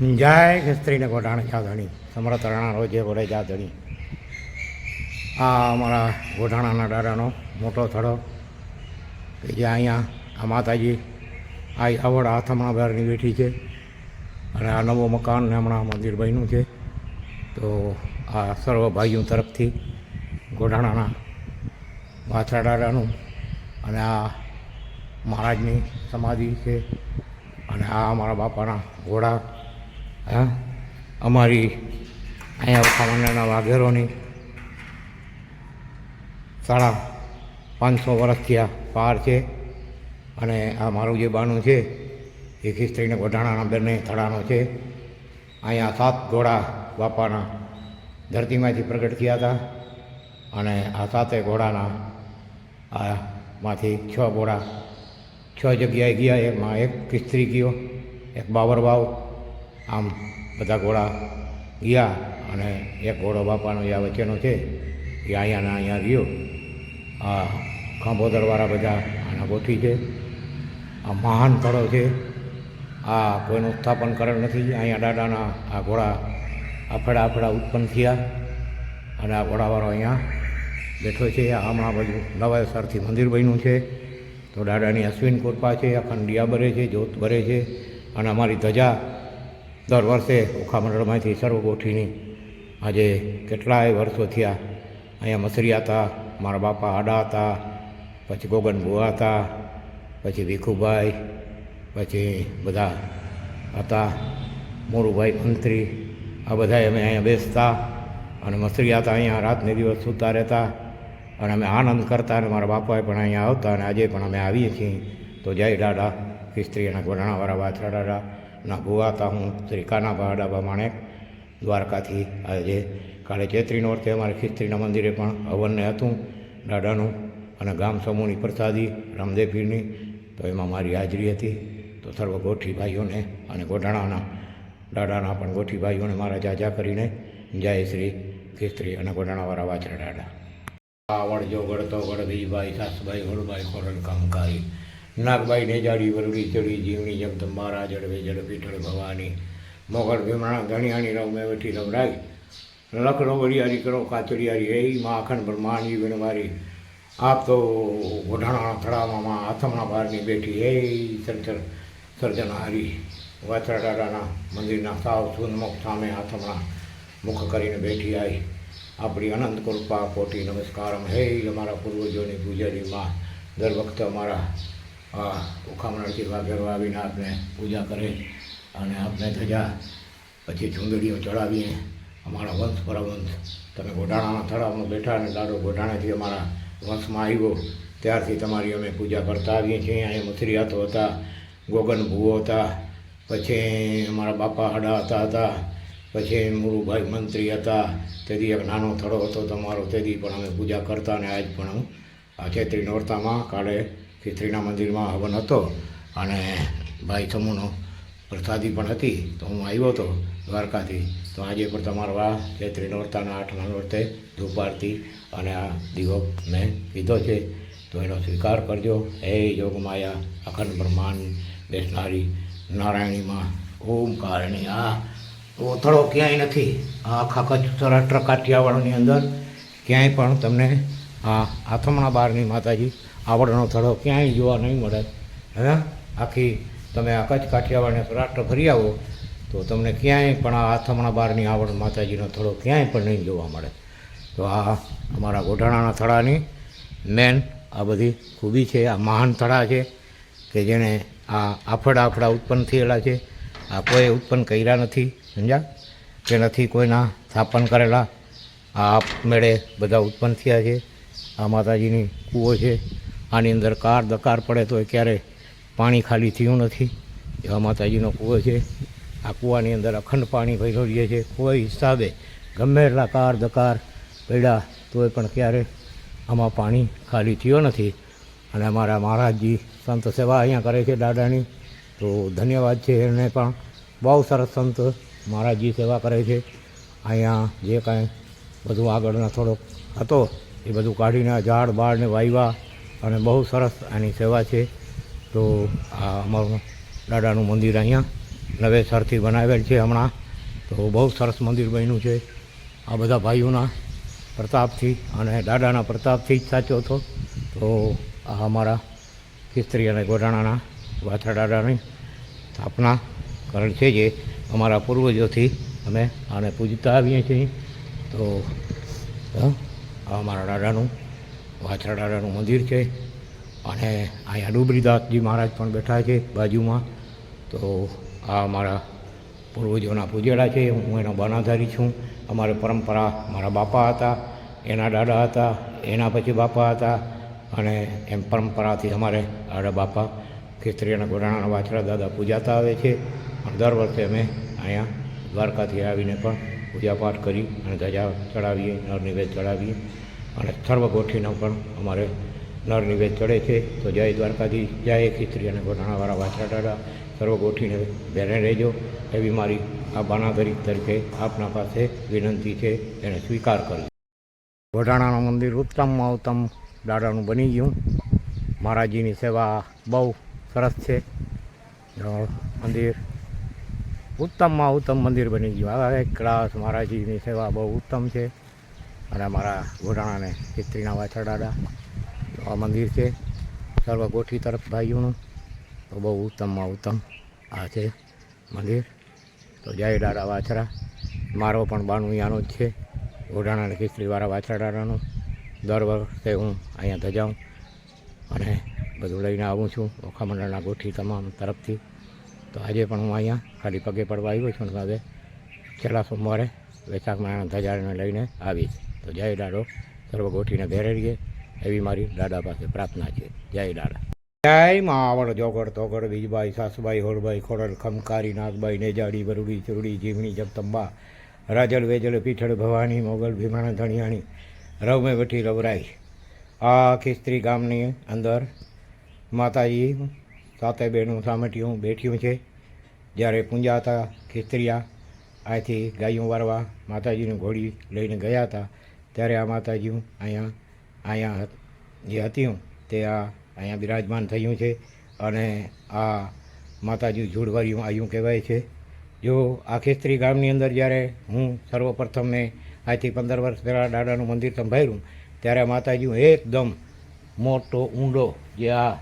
જય સ્ત્રીને ગોઢાણ ધણી. સમરથ રાણા રોજે ગોળે જા ધણી. આ અમારા ગોઢાણાના દાડાનો મોટો થડો કે જે અહીંયા આ માતાજી આ આવડ હાથમણા બહારની બેઠી છે અને આ નવો મકાન ને હમણાં મંદિર બન્યું છે. તો આ સર્વ ભાઈઓ તરફથી ગોઢાણાના વાછરા દાડાનું અને આ મહારાજની સમાધિ છે અને આ અમારા બાપાના ઘોડા હા? અમારી અહીંયા સામાન્યના વાઘેરોની સાડા પાંચસો વર્ષથી આ પાર છે અને આ મારું જે બાનું છે એ ખિસ્ત્રીને ગોઢાણાના બંને થડાનો છે. અહીંયા સાત ઘોડા બાપાના ધરતીમાંથી પ્રગટ થયા હતા અને આ સાતે ઘોડાના આ માંથી છ ઘોડા છ જગ્યાએ ગયા. એમાં એક ખિસ્ત્રી ગયો, એક બાવર વાવ આમ બધા ઘોડા ગયા અને એક ઘોડો બાપાનો આ વચ્ચેનો છે, એ અહીંયાના અહીંયા રહ્યો. આ ખાંભોદરવાળા બધા આના ગોઠવી છે. આ મહાન સ્થળો છે. આ કોઈનું સ્થાપન કરેલ નથી. અહીંયા દાદાના આ ઘોડા આફડા આફડા ઉત્પન્ન થયા અને આ ઘોડાવાળો અહીંયા બેઠો છે. હમણાં બધું નવાસરથી મંદિર બન્યું છે. તો દાદાની અશ્વિન કૃપા છે અખંડ ભરે છે, જ્યોત ભરે છે અને અમારી ધજા દર વર્ષે ઓખા મંડળમાંથી સર્વ ગોઠીની આજે કેટલાય વર્ષો થયા. અહીંયા મસરિયા હતા મારા બાપા આડા હતા પછી ગોગન બુવા હતા પછી ભીખુભાઈ, પછી બધા હતા મોરુભાઈ મંત્રી, આ બધા અમે અહીંયા બેસતા અને મસરિયા હતા અહીંયા રાતને દિવસ સૂતા રહેતા અને અમે આનંદ કરતા અને મારા બાપાએ પણ અહીંયા આવતા અને આજે પણ અમે આવીએ છીએ. તો જય દાડા કિસ્ત્રી અને ગોડાણાવાળા વાછરા દાદા ના ભુવા હતા હું શ્રી કાનાભા ડાબા માણેક દ્વારકાથી આજે કાલે ચૈત્રી અર્થે અમારે ખિસ્ત્રીના મંદિરે પણ હવનને હતું દાદાનું અને ગામ સમૂહની પ્રસાદી, રામદેવ પીરની, તો એમાં મારી હાજરી હતી. તો સર્વ ગોઠી ભાઈઓને અને ગોઢાણાના દાદાના પણ ગોઠી ભાઈઓને મારા જાજા કરીને જય શ્રી ખિસ્ત્રી અને ગોઢાણાવાળા વાછરા દાદા આવડજો ગળતો ગળભીભાઈ સાસુભાઈ, હોળભાઈ કોરલ કામકારી. નાગભાઈ નેજાડી વરડી ચડી જીવણી જગદંબ મારા જડવે જડ પીઠળ ભવાની. મોગલ ભીમણા ધણિયાણી રવ મેં વઠી રવરાઈ લખનો વરિયારી કરો કાચરિયારી એ માખણ બ્રહ્માંડી વિનવારી. આપ તો ઓઢાણા થડામાં હાથમણા બહારની બેઠી એ સર્જન સર્જનહારી વાછરા દાદાના મંદિરના સાવ સુનમુખ સામે હાથમણા મુખ કરીને બેઠી આવી આપણી અનંત કૃપા, કોટી નમસ્કારમ. હે અમારા પૂર્વજોની પૂજારી માં, દર વખતે અમારા ઉખામણાથી વાઘેરવા આવીને આપણે પૂજા કરે અને આપણે ધજા, પછી ચૂંદડીઓ ચડાવીને અમારા વંશ પરવંશ તમે ગોઢાણાના થડામાં બેઠા અને દાડો ગોઢાણાથી અમારા વંશમાં આવ્યો. ત્યારથી તમારી અમે પૂજા કરતા આવીએ છીએ. અહીંયા મથરિયાતો હતા, ગોગન ભૂવો હતા, પછી અમારા બાપા હડા હતા હતા, પછી મુરુભાઈ મંત્રી હતા. તેથી એક નાનો થડો હતો તમારો, તેથી પણ અમે પૂજા કરતા અને આજ પણ હું આ ચૈત્રી નોરતામાં કાલે ખીચડીના મંદિરમાં હવન હતો અને ભાઈ સમૂહનો પ્રસાદી પણ હતી, તો હું આવ્યો હતો દ્વારકાથી. તો આજે પણ તમારો આ ચૈત્રી નોરતાના આઠ નોરતે ધૂપ આરતી અને આ દીવો મેં કીધો છે, તો એનો સ્વીકાર કરજો. હે યોગમાયા, અખંડ બ્રહ્માંડ બેસનારી નારાયણીમાં ઓમકારણી. આ ઓથળો ક્યાંય નથી, આ આખા કચ્છ સૌરાષ્ટ્ર કાઠિયાવાડની અંદર ક્યાંય પણ તમને આ આથમણા બારની માતાજી આવડનો થડો ક્યાંય જોવા નહીં મળે. હે? આખી તમે આ કચ્છ કાઠિયાવાડને સૌરાષ્ટ્ર ફરી આવો, તો તમને ક્યાંય પણ આ હાથમણા બારની આવડ માતાજીનો થડો ક્યાંય પણ નહીં જોવા મળે. તો આ અમારા ગોઢાણાના થડાની મેન આ બધી ખૂબી છે, આ મહાન થડા છે, કે જેણે આ આફડા આફડા ઉત્પન્ન થયેલા છે. આ કોઈ ઉત્પન્ન કર્યા નથી, સમજ્યા? કે નથી કોઈના સ્થાપન કરેલા. આ આપમેળે બધા ઉત્પન્ન થયા છે. આ માતાજીની કૂવો છે. આની અંદર કાર, દકાર પડે તો ક્યારે પાણી ખાલી થયું નથી. એવા માતાજીનો કૂવો છે, આ કૂવાની અંદર અખંડ પાણી ભરેલું રહીએ છે. કોઈ હિસાબે ગમે એટલા કાર, દકાર પડ્યા તોય પણ ક્યારે આમાં પાણી ખાલી થયો નથી. અને અમારા મહારાજજી સંત સેવા અહીંયા કરે છે દાદાની. તો ધન્યવાદ છે એને પણ. બહુ સરસ સંત મહારાજજી સેવા કરે છે. અહીંયા જે કાંઈ બધું આગળના થોડોક હતો, એ બધું કાઢીને ઝાડ બાળને વાવ્યા અને બહુ સરસ આની સેવા છે. તો આ અમારું દાદાનું મંદિર અહીંયા નવેસરથી બનાવેલ છે હમણાં. તો બહુ સરસ મંદિર બન્યું છે. આ બધા ભાઈઓના પ્રતાપથી અને દાદાના પ્રતાપથી જ સાચો હતો. તો આ અમારા ખિસ્ત્રી અને ગોઢાણાના વાછા દાદાની સ્થાપના કરેલ છે જે અમારા પૂર્વજોથી અમે આને પૂજતા આવીએ છીએ. તો અમારા દાદાનું વાછરા દાદાનું મંદિર છે. અને અહીંયા ડુબરીદાસજી મહારાજ પણ બેઠા છે બાજુમાં. તો આ અમારા પૂર્વજોના પૂજેડા છે. હું એનો બનાધારી છું. અમારી પરંપરા મારા બાપા હતા, એના દાદા હતા, એના પછી બાપા હતા. અને એમ પરંપરાથી અમારે આડા બાપા ખેતરી અને ગોડાણાના વાછરા દાદા પૂજાતા આવે છે. પણ દર વર્ષે અમે અહીંયા દ્વારકાથી આવીને પણ પૂજાપાઠ કરી અને ધજા ચડાવીએ નર નિવેદ ચડાવીએ. અને સર્વ ગોઠીનો પણ અમારે નર નિવેદ ચડે છે. તો જય દ્વારકાથી જય ખીચડી અને ગોઠાણાવાળા વાછરા દાદા સર્વ ગોઠીને બેને રહેજો. એવી મારી આ બાનાગરી તરીકે આપના પાસે વિનંતી છે, એને સ્વીકાર કરજો. ગોઢાણાનું મંદિર ઉત્તમમાં ઉત્તમ દાદાનું બની ગયું. મહારાજીની સેવા બહુ સરસ છે. મંદિર ઉત્તમમાં ઉત્તમ મંદિર બની ગયું. આ એક ક્લાસ મહારાજીની સેવા બહુ ઉત્તમ છે. અને અમારા ગોઢાણાને ખીચડીના વાછર દાદા. આ મંદિર છે સર્વ ગોઠી તરફ ભાઈઓનું. તો બહુ ઉત્તમમાં ઉત્તમ આ છે મંદિર. તો જય દાદા વાછરા. મારો પણ બાનું અહીંયાનો જ છે. ગોઢાણા અને ખીચડીવાળા વાછરા દર વર્ષે હું અહીંયા ધજાઉં અને બધું લઈને આવું છું. ઓખા મંડળના ગોઠી તમામ તરફથી. તો આજે પણ હું અહીંયા ખાલી પગે પડવા આવ્યો છું અને હવે છેલ્લા સોમવારે વૈશાખ મહિના ધજાને લઈને આવીશ. તો જય દાડો સર્વ ગોઠીને ઘેરે રહીએ. એવી મારી દાદા પાસે પ્રાર્થના છે. જય દાડા જય મા જોગડ તોગડ બીજબાઈ, સાસુબાઈ, હોળબાઈ ખોડલ ખમકારી નાથબાઈ નેજાડી, બરુડી, ચુરડી, જીવણી જગતંબા રાજલ, વેજલ, પીઠળ, ભવાની, મોગલ, ભીમાણા, ધણિયાણી, રવમે વઠી, રવરાઈ. આ ખિસ્ત્રી ગામની અંદર માતાજી સાતે બેનું સામટીયું બેઠ્યું છે. જ્યારે પૂંજાતા ખિસ્ત્રીયા અહીંથી ગાયું વારવા માતાજીની ઘોડી લઈને ગયા હતા. ત્યારે આ માતાજી અહીંયા અહીંયા જે હતી તે આ અહીંયા બિરાજમાન થયું છે અને આ માતાજી ઝુડવારીયું આવ્યું કહેવાય છે. જો આ ખેસ્ત્રી ગામની અંદર જ્યારે હું સર્વપ્રથમ મેં આજથી પંદર વર્ષ પહેલાં દાદાનું મંદિર સંભાળ્યું, ત્યારે માતાજી એકદમ મોટો ઊંડો જે આ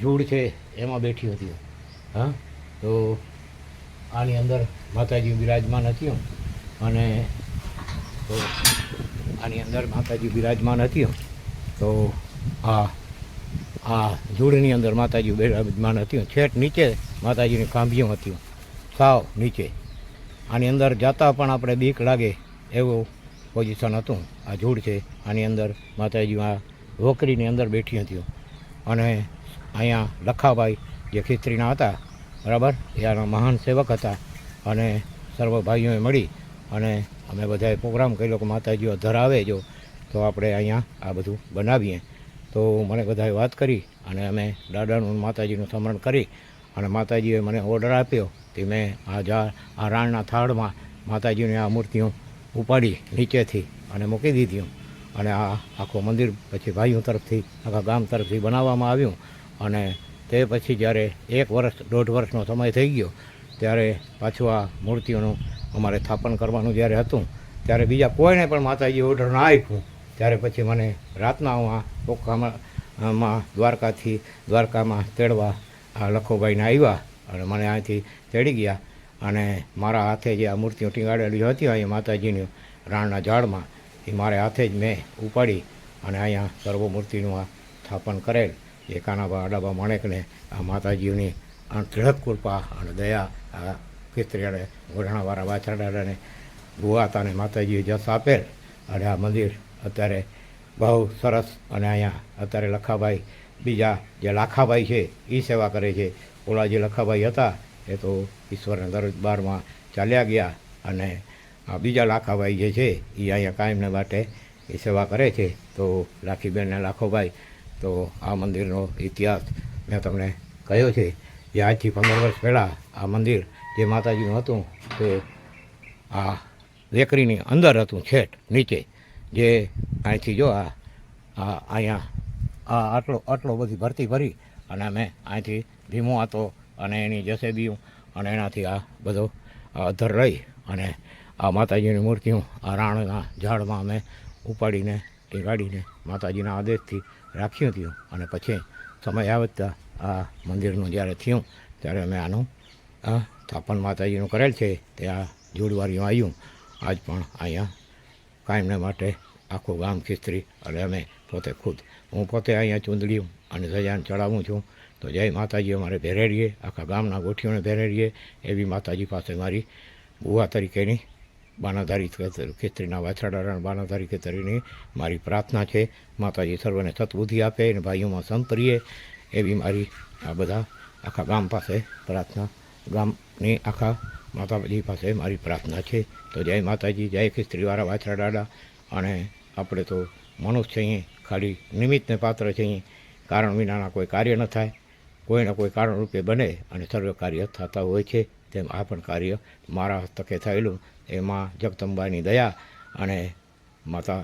ઝૂડ છે એમાં બેઠી હતી હા. તો આની અંદર માતાજી બિરાજમાન હતી અને તો આની અંદર માતાજી બિરાજમાન હતી તો આ આ ધૂળની અંદર માતાજી બિરાજમાન હતી છેટ નીચે માતાજીની કાંભીઓ હતી સાવ નીચે. આની અંદર જતા પણ આપણે બીક લાગે એવું પોઝિશન હતું. આ ઝૂડ છે, આની અંદર માતાજી આ વોકરીની અંદર બેઠી હતી અને અહીંયા લખાભાઈ જે ખીચડીના હતા, બરાબર? એ આના મહાન સેવક હતા. અને સર્વ ભાઈઓએ મળી અને અમે બધાએ પ્રોગ્રામ કર્યો કે માતાજીઓ ધરાવે જો, તો આપણે અહીંયા આ બધું બનાવીએ. તો મને બધાએ વાત કરી અને અમે દાદાનું માતાજીનું સ્મરણ કરી અને માતાજીએ મને ઓર્ડર આપ્યો તે મેં આ જા, આ રાણના થાળમાં માતાજીની આ મૂર્તિઓ ઉપાડી નીચેથી અને મૂકી દીધી. અને આ આખું મંદિર પછી ભાઈઓ તરફથી, આખા ગામ તરફથી બનાવવામાં આવ્યું. અને તે પછી જ્યારે એક વર્ષ, દોઢ વર્ષનો સમય થઈ ગયો, ત્યારે પાછું આ મૂર્તિઓનું અમારે સ્થાપન કરવાનું જ્યારે હતું, ત્યારે બીજા કોઈને પણ માતાજી ઓર્ડર ના આપ્યું. ત્યારે પછી મને રાતના હું આ પોખામાં દ્વારકાથી, દ્વારકામાં તેડવા આ લખોભાઈને આવ્યા અને મને અહીંથી તેડી ગયા. અને મારા હાથે જે આ મૂર્તિઓ ટીંગાડેલી હતી, અહીંયા માતાજીની રાણના ઝાડમાં, એ મારે હાથે જ મેં ઉપાડી અને અહીંયા સર્વમૂર્તિનું આ સ્થાપન કરેલ. એકાના કાનાબા અડાબા માણેકને આ માતાજીની અણતિળક કૃપા અને દયા આ ખીસ્ત્રીયાને ઓઢાણાવાળા વાછરા દાદાને ભુવાતાને માતાજીએ જસ આપેલ. અને આ મંદિર અત્યારે બહુ સરસ અને અહીંયા અત્યારે લખાભાઈ, બીજા જે લાખાભાઈ છે એ સેવા કરે છે. ઓલા જે લખાભાઈ હતા, એ તો ઈશ્વરના દરબારમાં ચાલ્યા ગયા અને આ બીજા લાખાભાઈ જે છે એ અહીંયા કાયમને માટે એ સેવા કરે છે. તો લાખીબેન લાખોભાઈ, તો આ મંદિરનો ઇતિહાસ મેં તમને કહ્યો છે. જે આજથી પંદર વર્ષ પહેલાં આ મંદિર જે માતાજીનું હતું તે આ વેકરીની અંદર હતું છેટ નીચે. જે અહીંથી જો આ આ અહીંયા આ આટલો આટલો બધી ભરતી ભરી અને અમે અહીંથી ભીમો હતો અને એની જસેબી અને એનાથી આ બધો અધર રહી અને આ માતાજીની મૂર્તિઓ આ રાણના ઝાડમાં અમે ઉપાડીને ટીંગાડીને માતાજીના આદેશથી રાખ્યું હતું. અને પછી સમય આવતા આ મંદિરનું જ્યારે થયું, ત્યારે અમે આનું આ સ્થાપન માતાજીનું કરેલ છે, તે આ આવ્યું આજ પણ અહીંયા કાયમને માટે આખું ગામ ખિસ્ત્રી અને અમે પોતે ખુદ. હું પોતે અહીંયા ચૂંદડી અને સજાને ચડાવું છું. તો જય માતાજી, અમારે રહીએ આખા ગામના ગોઠીઓને ભેરે રહીએ એવી માતાજી પાસે મારી બુવા તરીકેની બાનાધારી ખેતરીના વાછડાના બાનાધારી ખેતરીની મારી પ્રાર્થના છે. માતાજી સર્વને સતબુદ્ધિ આપે અને ભાઈઓમાં સંપરીએ એવી મારી આ બધા આખા ગામ પાસે પ્રાર્થના ગામની આખા માતાજી પાસે મારી પ્રાર્થના છે. તો જય માતાજી, જય ખિસ્ત્રીવાળા વાછડા દાડા અને આપણે તો મનુષ્ય છીએ, ખાલી નિમિત્તને પાત્ર છીએ કારણ વિનાના કોઈ કાર્ય ન થાય. કોઈના કોઈ કારણ રૂપે બને અને સર્વ કાર્ય થતા હોય છે, તેમ આ પણ કાર્ય મારા હસ્તકે થયેલું. એમાં જગદંબાની દયા અને માતા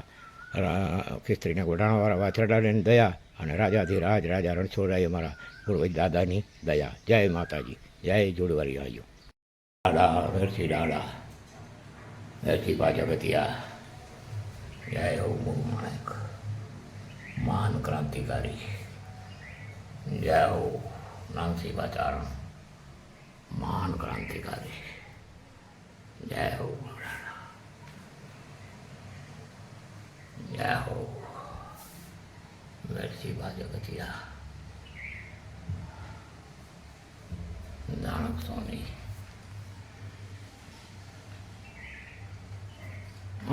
ખીસ્ત્રીના ગોઢાણાવાળા વાછરડાની દયા અને રાજાધિરાજ, રાજા રણછોડરાય અમારા પૂર્વજ દાદાની દયા. જય માતાજી. જય જોડવારી આવ્યો દાદા વેરસી દાદા વેરસી પાજગતિયા જય હો મુગ માણેક મહાન ક્રાંતિકારી જય હો નામસી બાચારણ મહાન ક્રાંતિકારી જય હો જય હો વેરસી બાજગતિયા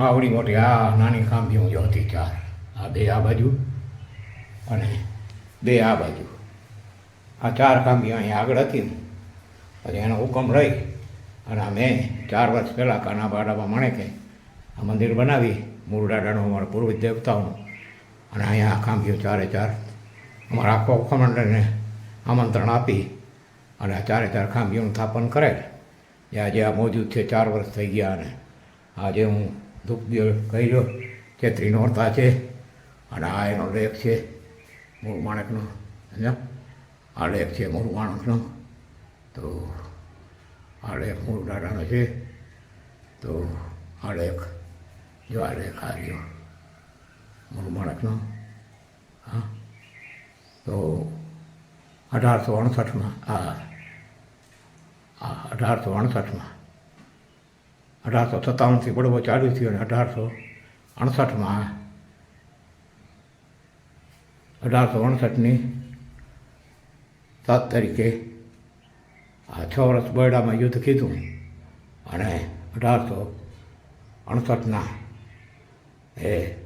આવડી મોટી. આ નાની ખાંભીઓ જો હતી ચાર આ બે આ બાજુ અને બે આ બાજુ. આ ચાર ખાંભીઓ અહીં આગળ હતી પછી એનો હુકમ રહી અને મેં ચાર વર્ષ પહેલાં કાના બાડામાં માણેકે આ મંદિર બનાવી, મૂળ દાદાનું અમારા પૂર્વજ દેવતાઓનું. અને અહીંયા આ ખાંભીઓ ચારે ચાર અમારા આખો ખમંડળને આમંત્રણ આપી અને આ ચારે ચાર ખાંભીઓનું સ્થાપન કરેલ. જે આજે આ મોજૂદ છે, ચાર વર્ષ થઈ ગયા અને આજે હું દુઃખ દિયો કર્યો કે નોરતા છે અને આ એનો લેખ છે મૂળ માણેકનો સમજ્યા? આ લેખ છે મૂળ માણેકનો તો આ લેખ મૂળ દાદાનો છે. તો આ લેખ, જો આ લેખ આ રહ્યો, મૂળ માણેકનો હા? તો અઢારસો અડસઠમાં આ અઢારસો અડસઠમાં અઢારસો સત્તાવનથી બળવો ચાલુ થયો અને અઢારસો અડસઠમાં અઢારસો અડસઠની સાત તારીખે આ છ વર્ષ બરડામાં યુદ્ધ કીધું અને અઢારસો અડસઠના એ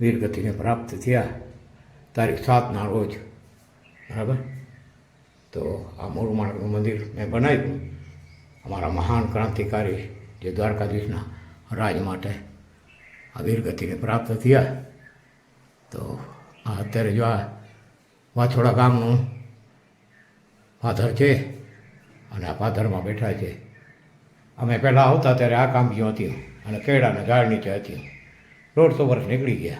વીરગતિને પ્રાપ્ત થયા. તારીખ સાતના રોજ. બરાબર? તો આ મૂળ માણકનું મંદિર મેં બનાવ્યું. અમારા મહાન ક્રાંતિકારી જે દ્વારકાધીશના રાજ માટે આ વીરગતિને પ્રાપ્ત થયા. તો આ અત્યારે જો આ વાછોડા ગામનું પાથર છે અને આ પાથરમાં બેઠા છે. અમે પહેલાં આવતા ત્યારે આ કામગીઓ હતી અને કેળાના ઝાડ નીચે હતી. દોઢસો વર્ષ નીકળી ગયા.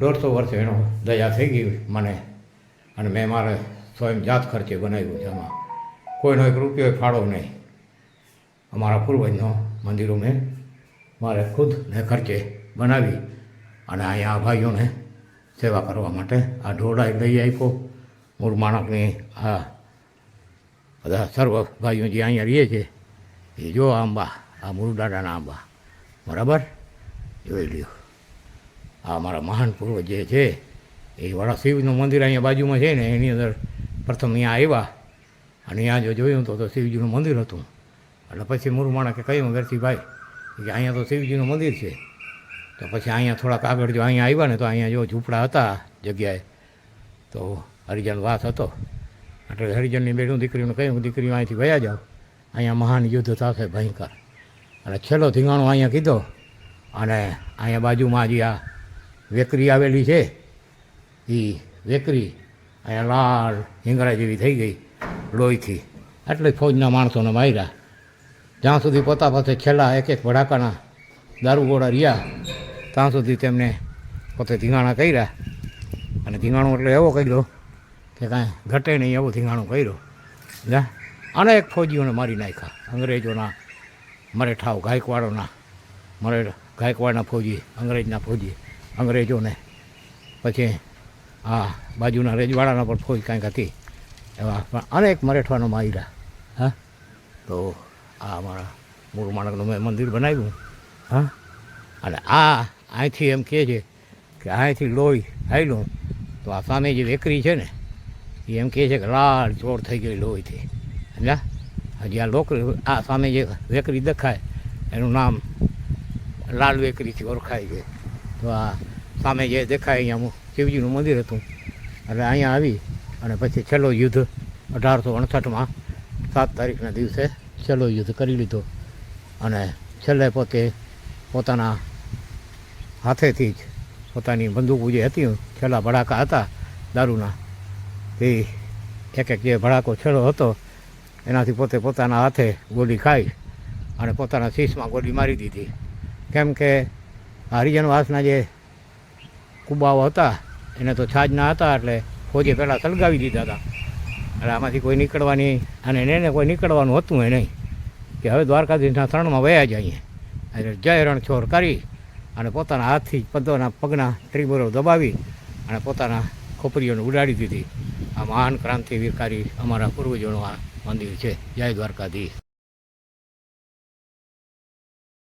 દોઢસો વર્ષ એનો દયા થઈ ગઈ મને અને મેં મારે સ્વયં જાત ખર્ચે બનાવ્યું છે એમાં કોઈનો એક રૂપિયો ફાળો નહીં. અમારા પૂર્વજનો મંદિરો મેં મારે ખુદ ને ખર્ચે બનાવી અને અહીંયા આ ભાઈઓને સેવા કરવા માટે આ ઢોળા લઈ આપ્યો. મૂળ માણસની આ બધા સર્વ ભાઈઓ જે અહીંયા રહીએ છે, એ જો આંબા, આ મૂળ આંબા. બરાબર? જોઈ લ્યો. આ અમારા મહાન પૂર્વજ જે છે, એ વાળા શિવનું મંદિર અહીંયા બાજુમાં છે ને, એની અંદર પ્રથમ અહીંયા આવ્યા. અને અહીંયા જો જોયું તો શિવજીનું મંદિર હતું. એટલે પછી મૂળ માણસે કહ્યું વેરસીભાઈ કે અહીંયા તો શિવજીનું મંદિર છે. તો પછી અહીંયા થોડાક આગળ જો અહીંયા આવ્યા ને તો અહીંયા જો ઝૂંપડા હતા જગ્યાએ, તો હરિજન વાસ હતો. એટલે હરિજનની બેઠું દીકરીનું કહ્યું દીકરીઓ અહીંથી વયા જાઓ અહીંયા મહાન યુદ્ધ થશે ભયંકર. અને છેલ્લો ધીંગાણો અહીંયા કીધો, અને અહીંયા બાજુમાં જે આ વેકરી આવેલી છે, એ વેકરી અહીંયા લાલ હિંગળા જેવી થઈ ગઈ લોહીથી. એટલે ફૌજના માણસોને માર્યા. જ્યાં સુધી પોતા પાસે છેલ્લા એક એક ભડાકાના દારૂગોળા રહ્યા, ત્યાં સુધી તેમને પોતે ધીંગાણા કર્યા. અને ધીંગાણું એટલે એવો કર્યો કે કાંઈ ઘટે નહીં એવું ધીંગાણું કર્યું. જા. અનેક ફોજીઓને મારી નાખ્યા, અંગ્રેજોના મરેઠાઓ, ગાયકવાડોના મરે, ગાયકવાડના ફોજી, અંગ્રેજના ફોજી, અંગ્રેજોને. પછી આ બાજુના રજવાડાના પણ ફોજ કાંઈક હતી. એવા પણ અનેક મરેઠવાનો માર્યા. હા? તો આ અમારા મૂળ માણકનું મેં મંદિર બનાવ્યું. હા? અને આ અહીંથી એમ કહે છે કે અહીંથી લોહી હાલ્યું તો આ સામે જે વેકરી છે ને એ એમ કહે છે કે લાલ ચોર થઈ ગઈ લોહીથી. સમજ્યા? હજી આ લોકરી આ સામે જે વેકરી દેખાય એનું નામ લાલ વેકરીથી ઓળખાય છે. તો આ સામે જે દેખાય અહીંયા શિવજીનું મંદિર હતું. એટલે અહીંયા આવી અને પછી છેલ્લો યુદ્ધ અઢારસો અડસઠમાં સાત તારીખના દિવસે છેલ્લો યુદ્ધ કરી લીધો. અને છેલ્લે પોતે પોતાના હાથેથી જ પોતાની બંદૂકો જે હતી, છેલ્લા ભડાકા હતા દારૂના, એ એક એક જે ભડાકો છેલ્લો હતો, એનાથી પોતે પોતાના હાથે ગોળી ખાઈ અને પોતાના શીશમાં ગોળી મારી દીધી. કેમ કે હરિજનવાસના જે કુબાઓ હતા, એને તો છાજના હતા એટલે ફોજે પહેલાં સળગાવી દીધા હતા. એટલે આમાંથી કોઈ નીકળવાની અને એને કોઈ નીકળવાનું હતું એ નહીં. કે હવે દ્વારકાધીશના શરણમાં વયા જઈએ એટલે જય રણછોડ કરી અને પોતાના હાથથી પદોના પગના ત્રિબુરો દબાવી અને પોતાના ખોપરીઓને ઉડાડી દીધી. આ મહાન ક્રાંતિવીરકારી અમારા પૂર્વજોનું આ મંદિર છે. જય દ્વારકાધીશ.